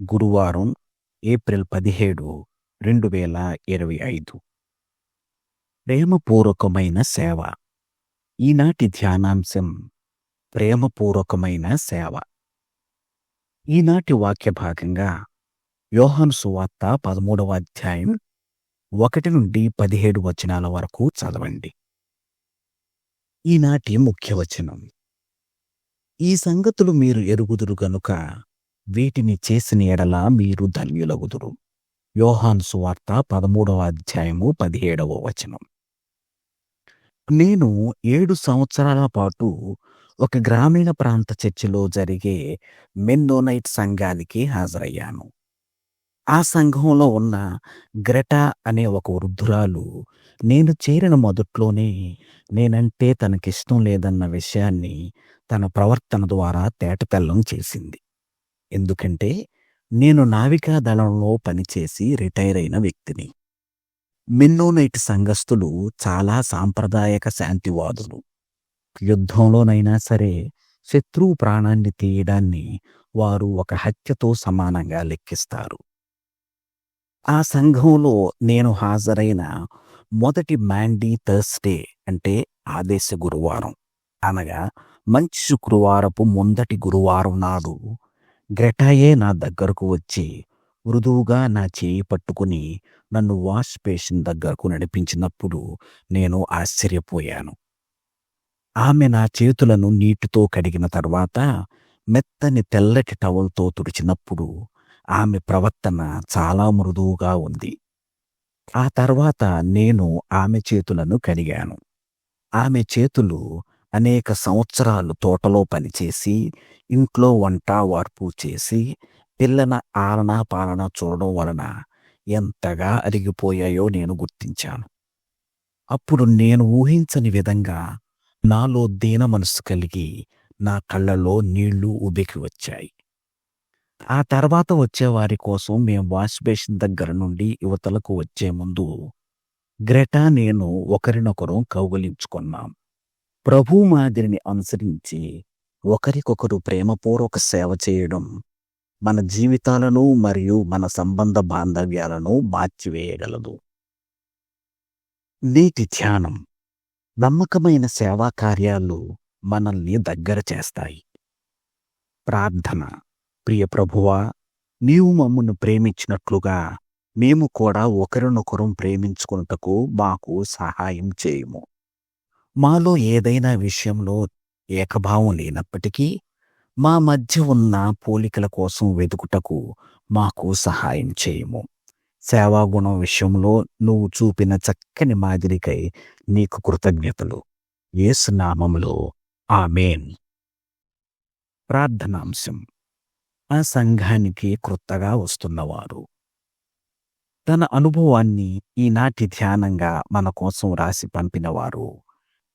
గురువారం ఏప్రిల్ పదిహేడు రెండు వేల ఇరవై ఐదు. ప్రేమపూర్వకమైన సేవ. ఈనాటి ధ్యానాంశం ప్రేమపూర్వకమైన సేవ. ఈనాటి వాక్య భాగంగా యోహాను సువార్త పదమూడవ అధ్యాయం ఒకటి నుండి పదిహేడు వచనాల వరకు చదవండి. ఈనాటి ముఖ్య వచనం. ఈ సంగతులు మీరు ఎరుగుదురు గనుక వీటిని చేసిన ఎడల మీరు ధన్యులగుదురు. యోహాన్ సువార్త పదమూడవ అధ్యాయము పదిహేడవ వచనం. నేను ఏడు సంవత్సరాల పాటు ఒక గ్రామీణ ప్రాంత చర్చిలో జరిగే మెన్నోనైట్ సంఘానికి హాజరయ్యాను. ఆ సంఘంలో ఉన్న గ్రెటా అనే ఒక వృద్ధురాలు నేను చేరిన మొదట్లోనే నేనంటే తనకిష్టం లేదన్న విషయాన్ని తన ప్రవర్తన ద్వారా తేటతెల్లం చేసింది. ఎందుకంటే నేను నావికా దళంలో పనిచేసి రిటైర్ అయిన వ్యక్తిని. మిన్నోనైట్ సంఘస్థులు చాలా సాంప్రదాయక శాంతివాదులు. యుద్ధంలోనైనా సరే శత్రువు ప్రాణాన్ని తీయడాన్ని వారు ఒక హత్యతో సమానంగా లెక్కిస్తారు. ఆ సంఘంలో నేను హాజరైన మొదటి మాండీ థర్స్డే అంటే ఆదేశ గురువారం అనగా మంచి శుక్రవారపు ముందటి గురువారం నాడు గ్రెటాయే నా దగ్గరకు వచ్చి మృదువుగా నా చేయి పట్టుకుని నన్ను వాష్ బేసిన్ దగ్గరకు నడిపించినప్పుడు నేను ఆశ్చర్యపోయాను. ఆమె నా చేతులను నీటితో కడిగిన తర్వాత మెత్తని తెల్లటి టవల్తో తుడిచినప్పుడు ఆమె ప్రవర్తన చాలా మృదువుగా ఉంది. ఆ తర్వాత నేను ఆమె చేతులను కడిగాను. ఆమె చేతులు అనేక సంవత్సరాలు తోటలో పనిచేసి ఇంట్లో వంట వార్పు చేసి పిల్లల ఆలన పాలన చూడడం వలన ఎంతగా అరిగిపోయాయో నేను గుర్తించాను. అప్పుడు నేను ఊహించని విధంగా నాలో దీన మనసు కలిగి నా కళ్ళలో నీళ్ళు ఉబికి వచ్చాయి. ఆ తర్వాత వచ్చేవారి కోసం మేం వాష్ బేసిన్ దగ్గర నుండి యువతలకు వచ్చే ముందు గ్రెటా నేను ఒకరినొకరు కౌగలించుకున్నాం. ప్రభు మాదిరిని అనుసరించి ఒకరికొకరు ప్రేమపూర్వక సేవ చేయడం మన జీవితాలను మరియు మన సంబంధ బాంధవ్యాలను మార్చివేయగలదు. నీటి ధ్యానం నమ్మకమైన సేవా కార్యాలు మనల్ని దగ్గర చేస్తాయి. ప్రార్థన. ప్రియ ప్రభువా నీవు మమ్మను ప్రేమించినట్లుగా మేము కూడా ఒకరినొకరం ప్రేమించుకున్నటకు మాకు సహాయం చేయము. మాలో ఏదైనా విషయంలో ఏకభావం లేనప్పటికీ మా మధ్య ఉన్న పోలికల కోసం వెతుకుటకు మాకు సహాయం చేయము. సేవాగుణం విషయంలో నువ్వు చూపిన చక్కని మాదిరికై నీకు కృతజ్ఞతలు. యేసునామములో ఆమెన్. ప్రార్థనాంశం. ఆ సంఘానికి క్రొత్తగా వస్తున్నవారు. తన అనుభవాన్ని ఈనాటి ధ్యానంగా మన కోసం రాసి పంపినవారు